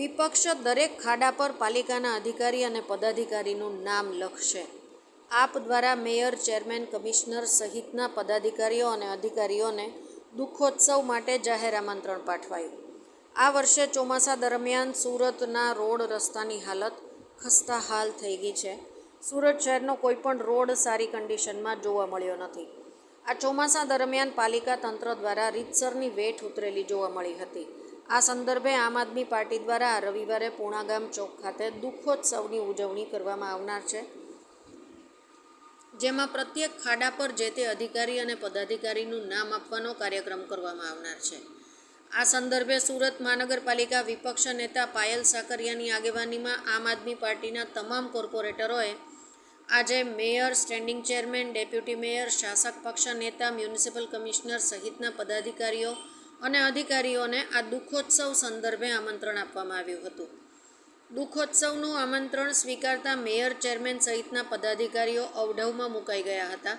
વિપક્ષ દરેક ખાડા પર પાલિકાના અધિકારી અને પદાધિકારીનું નામ લખશે. આપ દ્વારા મેયર, ચેરમેન, કમિશનર સહિતના પદાધિકારીઓ અને અધિકારીઓને દુઃખોત્સવ માટે જાહેર આમંત્રણ પાઠવાયું. આ વર્ષે ચોમાસા દરમિયાન સુરતના રોડ રસ્તાની હાલત ખસ્તા હાલ થઈ ગઈ છે. સુરત શહેરનો કોઈપણ રોડ સારી કન્ડિશનમાં જોવા મળ્યો નથી. આ ચોમાસા દરમિયાન પાલિકા તંત્ર દ્વારા રીતસરની વેઠ ઉતરેલી જોવા મળી હતી. આ સંદર્ભે આમ આદમી પાર્ટી દ્વારા રવિવારે પૂણાગામ ચોક ખાતે દુઃખોત્સવની ઉજવણી કરવામાં આવનાર છે. જેમાં પ્રત્યેક ખાડા પર જે તે અધિકારી અને પદાધિકારીનું નામ આપવાનો કાર્યક્રમ કરવામાં આવનાર છે. આ સંદર્ભે સુરત મહાનગરપાલિકા વિપક્ષ નેતા પાયલ સાકરિયાની આગેવાનીમાં આમ આદમી પાર્ટીના તમામ કોર્પોરેટરોએ આજે mayor, standing chairman, deputy mayor, શાસક પક્ષ નેતા, મ્યુનિસિપલ કમિશનર સહિતના પદાધિકારીઓ અને અધિકારીઓને આ દુઃખોત્સવ સંદર્ભે આમંત્રણ આપવામાં આવ્યું હતું. દુઃખોત્સવનું આમંત્રણ સ્વીકારતા મેયર, ચેરમેન સહિતના પદાધિકારીઓ અવઢવમાં મુકાઈ ગયા હતા.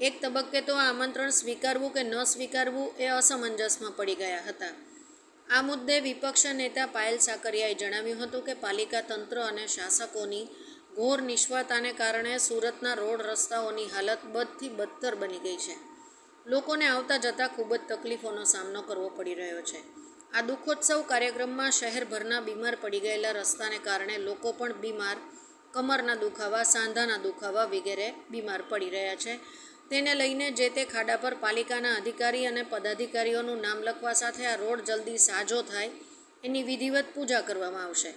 એક તબક્કે તો આ આમંત્રણ સ્વીકારવું કે ન સ્વીકારવું એ અસમંજસમાં પડી ગયા હતા. આ મુદ્દે વિપક્ષ નેતા પાયલ સાકરિયાએ જણાવ્યું હતું કે પાલિકા તંત્ર અને શાસકોની ઘોર નિષ્ફળતાને કારણે સુરતના રોડ રસ્તાઓની હાલત બદથી બદતર બની ગઈ છે. લોકોને આવતા જતાં ખૂબ જ તકલીફોનો સામનો કરવો પડી રહ્યો છે. આ દુઃખોત્સવ કાર્યક્રમમાં શહેરભરના બીમાર પડી ગયેલા રસ્તાને કારણે લોકો પણ બીમાર, કમરના દુખાવા, સાંધાના દુખાવા વગેરે બીમાર પડી રહ્યા છે. તેને લઈને જે તે ખાડા પર પાલિકાના અધિકારી અને પદાધિકારીઓનું નામ લખવા સાથે આ રોડ જલ્દી સાજો થાય એની વિધિવત પૂજા કરવામાં આવશે.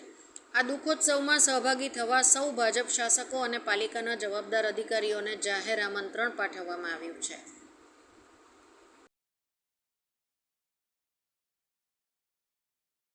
આ દુઃખોત્સવમાં સહભાગી થવા સૌ ભાજપ શાસકો અને પાલિકાના જવાબદાર અધિકારીઓને જાહેર આમંત્રણ પાઠવવામાં આવ્યું છે.